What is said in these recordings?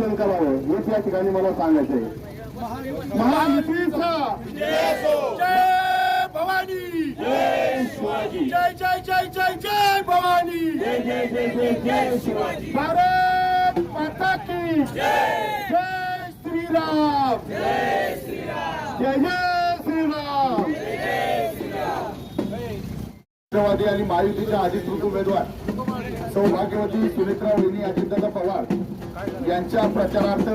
हेच या ठिकाणी मला सांगायचं आहे. महायुतीचा जय भवानी जय जय जय जय जय भवानी भारत माता की जय श्रीराम जय जय श्रीराम राष्ट्रवादी आणि महायुतीच्या अधिकृत उमेदवार सौभाग्यवती सुनेत्रा वहिनी अजितदादा पवार यांच्या प्रचारार्थ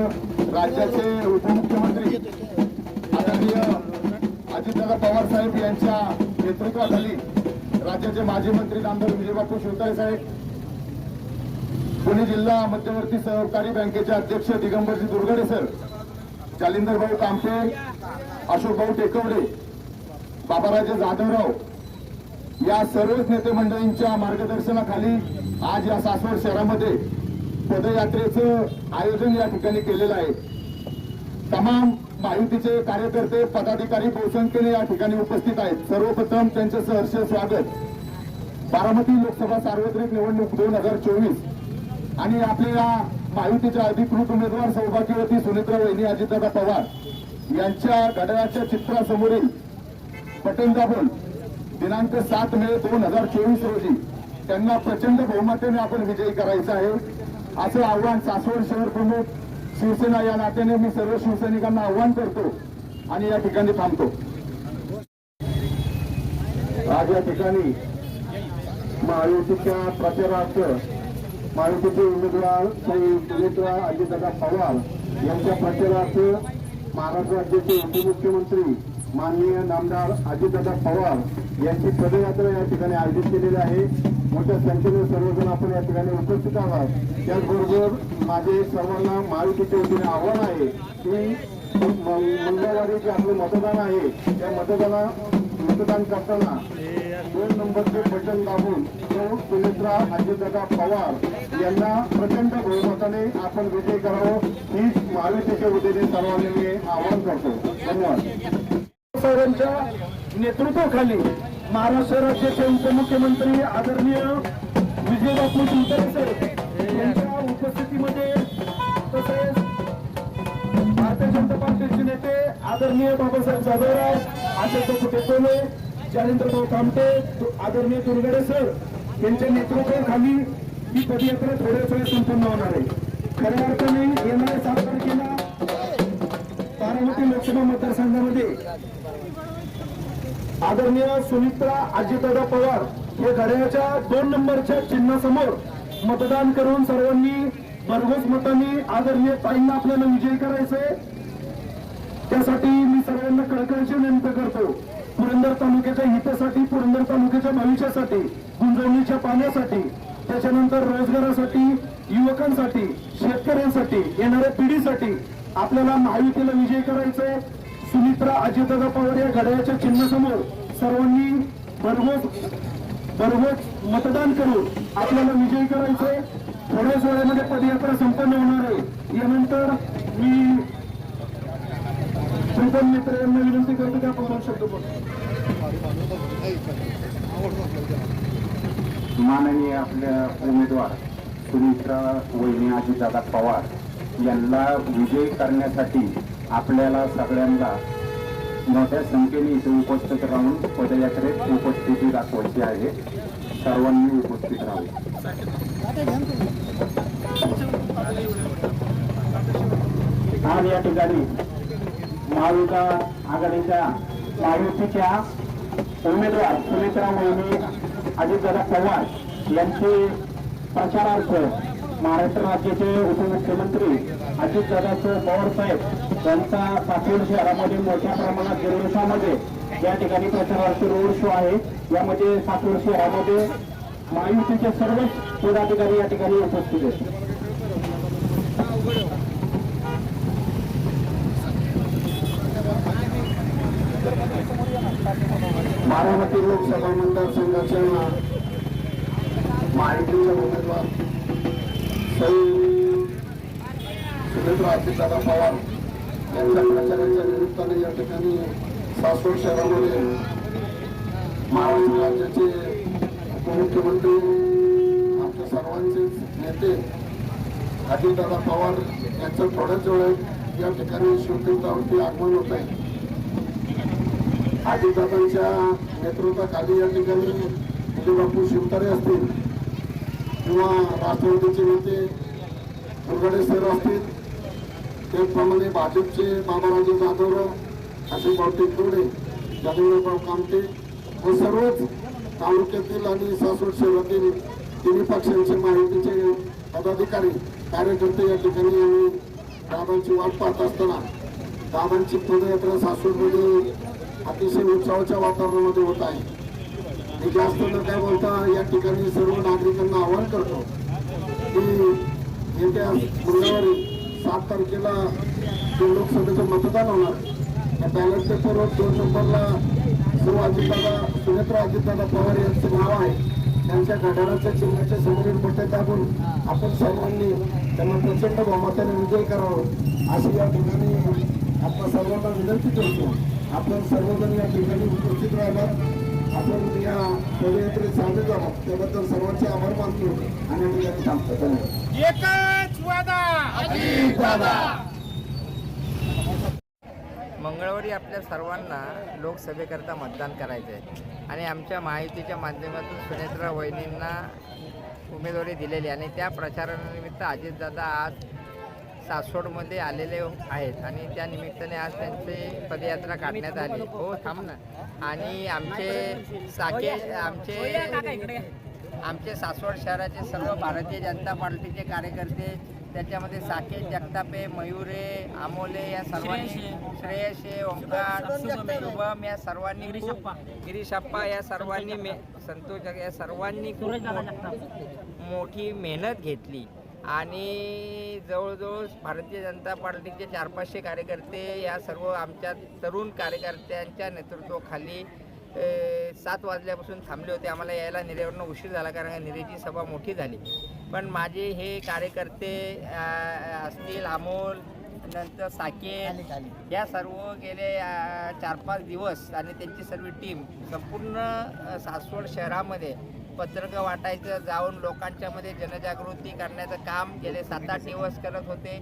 राज्याचे उपमुख्यमंत्री आदरणीय अजितदादा पवार साहेब यांच्या नेतृत्वाखाली राज्याचे माजी मंत्री नामदार विजयबापू शिवतारे साहेब पुणे जिल्हा मध्यवर्ती सहकारी बँकेचे अध्यक्ष दिगंबरजी दुर्गडे सर जालिंदर भाऊ कामटे अशोक भाऊ टेकवडे बाबाराजे जाधवराव या सर्वच नेते मंडळींच्या मार्गदर्शनाखाली आज या सासवड शहरामध्ये पदयात्रेचं आयोजन या ठिकाणी केलेलं आहे. तमाम माहितीचे कार्यकर्ते पदाधिकारी बहुसंख्येने या ठिकाणी उपस्थित आहेत. सर्वप्रथम त्यांचे सहर्ष स्वागत. बारामती लोकसभा सार्वत्रिक निवडणूक दोन हजार चोवीस आणि आपल्या माहितीच्या अधिकृत उमेदवार सौभाग्यवती सुनेत्रा वहिनी अजितदादा पवार यांच्या घड्याळाच्या चित्रासमोरील बटन दाबून दिनांक सात मे दोन हजार चोवीस रोजी त्यांना प्रचंड बहुमताने आपण विजयी करायचं आहे. असं आव्हान सासवड शहर प्रमुख शिवसेना या नात्याने मी सर्व शिवसैनिकांना आव्हान करतो आणि या ठिकाणी थांबतो. आज या ठिकाणी महायुतीच्या प्रचारार्थ महायुतीचे उमेदवार श्री उमेदवार अजितदा पवार यांच्या प्रचारार्थ महाराष्ट्र राज्याचे उपमुख्यमंत्री माननीय नामदार अजितदा पवार यांची पदयात्रा या ठिकाणी आयोजित केलेली आहे. मोठ्या संख्येने सर्वजण आपण या ठिकाणी उपस्थित आहात. त्याचबरोबर माझे सर्वांना महायुतीच्या वतीने आव्हान आहे की मंगळवारी जे आपलं मतदान आहे त्या मतदाना मतदान करताना दोन नंबरचे बटन दाबून तो सुमित्रा अजितदादा पवार यांना प्रचंड बहुमताने आपण विजय करावं हीच महायुतीच्या वतीने सर्वांनी मी आवाहन करतो. धन्यवाद. साहेबांच्या नेतृत्वाखाली महाराष्ट्र राज्याचे उपमुख्यमंत्री आदरणीय विजयबापू शिंदे सर यांच्या उपस्थितीमध्ये तसेच भारतीय जनता पार्टीचे नेते आदरणीय बाबासाहेब जाधवराव आशा कुठे टोले कामटे आदरणीय दुर्गडे सर यांच्या नेतृत्वाखाली ही पदयात्रा थोड्याच वेळ संपन्न होणार आहे. खऱ्या अर्थाने येणाऱ्या सात तारखेला बारामती लोकसभा मतदारसंघामध्ये आदरणीय सुमित्रा अजितदादा पवार हे घड्याळाच्या दोन नंबरच्या चिन्हासमोर मतदान करून सर्वांनी भरघोस मतांनी आदरणीय ताईंना आपल्याला विजयी करायचंय. त्यासाठी मी सर्वांना कळकळीची विनंती करतो. पुरंदर तालुक्याच्या हितासाठी पुरंदर तालुक्याच्या भविष्यासाठी गुंजवणीच्या पाण्यासाठी त्याच्यानंतर रोजगारासाठी युवकांसाठी शेतकऱ्यांसाठी येणाऱ्या पिढीसाठी आपल्याला महायुतीला विजय करायचंय. सुमित्रा अजितदादा पवार या घड्याळ्याच्या चिन्हासमोर सर्वांनी भरघोस भरघोस मतदान करून आपल्याला विजयी करायचंय. थोड्याच वेळामध्ये पदयात्रा संपन्न होणार आहे. यानंतर मी प्रीतम मित्र यांना विनंती करतो की आपण शकतो शब्द माननीय आपल्या उमेदवार सुमित्रा वहिनी अजितदादा पवार यांना विजयी करण्यासाठी आपल्याला सगळ्यांना मोठ्या संख्येने इथे उपस्थित राहून पदयात्रेत उपस्थिती दाखवायची आहे. सर्वांनी उपस्थित राहू. आज या ठिकाणी महाविका आघाडीच्या महायुतीच्या उमेदवार सुमित्रा मोहिनी अजितदादा पवार यांचे प्रचारार्थ महाराष्ट्र राज्याचे उपमुख्यमंत्री अजितदादा पवार साहेब त्यांचा सासवड शहरामध्ये मोठ्या प्रमाणात जल्लोषामध्ये या ठिकाणी प्रचारार्थ रोड शो आहे. यामध्ये सासवड शहरामध्ये महायुतीचे सर्वच पदाधिकारी या ठिकाणी उपस्थित आहेत. बारामती लोकसभा मतदारसंघाच्या माहितीचे उमेदवार सौ सुरेंद्र अजितदादा पवार. यांच्या प्रचाराच्या निमित्ताने या ठिकाणी सासवड शहरामध्ये महाराष्ट्र राज्याचे उपमुख्यमंत्री आमच्या सर्वांचे नेते अजितदादा पवार यांचं थोड्याच वेळात या ठिकाणी शिवतीर्थावरती आगमन होत आहे अजितदादांच्या नेतृत्वाखाली या ठिकाणी विजय बापू शिवतारे असतील किंवा राष्ट्रवादीचे नेते दुर्गडे सर असतील त्याचप्रमाणे भाजपचे बाबाराजे जाधवराव असे बहुतेक तोडे जाधवराव कामते व सर्वच तालुक्यातील आणि सासवड शहरातील तिन्ही पक्षांचे माहितीचे पदाधिकारी कार्यकर्ते या ठिकाणी आम्ही दादांची वाट पाहत असताना दादांची पदयात्रा सासवडमध्ये अतिशय उत्सवाच्या वातावरणामध्ये होत आहे. मी जास्त न काय बोलता या ठिकाणी सर्व नागरिकांना आवाहन करतो की येत्या मंगळवारी सात तारखेला जे लोकसभेचं मतदान होणार. त्या बॅलेट पेपरवर दोन नंबरला सर्व अजितदादा सुनेत्र अजितदादा पवार यांचं नाव आहे. त्यांच्या घड्याळाच्या चिन्हाच्या समोरील मोठे दाबून आपण सर्वांनी त्यांना प्रचंड बहुमताने विजय करावं अशी या ठिकाणी आपण सर्वांना विनंती करतो. आपण सर्वजण या ठिकाणी उपस्थित राहिलात आपण या पदयात्रेत सामील झालो त्याबद्दल सर्वांचे आभार मानतो आणि मी या ठिकाणी थांबतो. धन्यवाद. मंगळवारी आपल्या सर्वांना लोकसभेकरता मतदान करायचं आहे आणि आमच्या माहितीच्या माध्यमातून सुनेत्रा वहिनींना उमेदवारी दिलेली आणि त्या प्रचारानिमित्त अजितदादा आज सासवडमध्ये आलेले आहेत. आणि त्या निमित्ताने आज त्यांची पदयात्रा काढण्यात आली. हो थांब ना. आणि आमचे साके आमचे आमचे सासवड शहराचे सर्व भारतीय जनता पार्टीचे कार्यकर्ते त्याच्यामध्ये साकेत जगतापे मयुरे आमोले या सर्वांनी श्रेयशे ओंकार शुभम या सर्वांनी गिरीशप्पा या सर्वांनी मे संतोष या सर्वांनी खूप मोठी मेहनत घेतली. आणि जवळजवळ भारतीय जनता पार्टीचे चार पाचशे कार्यकर्ते या सर्व आमच्या तरुण कार्यकर्त्यांच्या नेतृत्वाखाली सात वाजल्यापासून थांबले होते. आम्हाला यायला निरेवरनं उशीर झाला कारण निरेची सभा मोठी झाली. पण माझे हे कार्यकर्ते असतील अमोल नंतर साकेत या सर्व गेले चार पाच दिवस आणि त्यांची सर्व टीम संपूर्ण सासवड शहरामध्ये पत्रकं वाटायचं जाऊन लोकांच्यामध्ये जनजागृती करण्याचं काम गेले सात आठ दिवस करत होते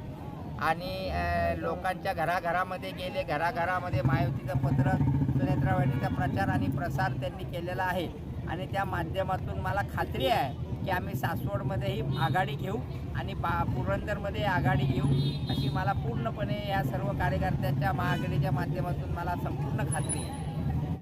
आणि लोकांच्या घराघरामध्ये गेले. घराघरामध्ये महायुतीचं पत्रक सुनेत्रावाडीचा प्रचार आणि प्रसार त्यांनी केलेला आहे. आणि त्या माध्यमातून मला खात्री आहे की आम्ही सासवडमध्येही आघाडी घेऊ आणि बा पुरंदरमध्ये आघाडी घेऊ अशी मला पूर्णपणे या सर्व कार्यकर्त्यांच्या महाआघाडीच्या माध्यमातून मला संपूर्ण खात्री आहे.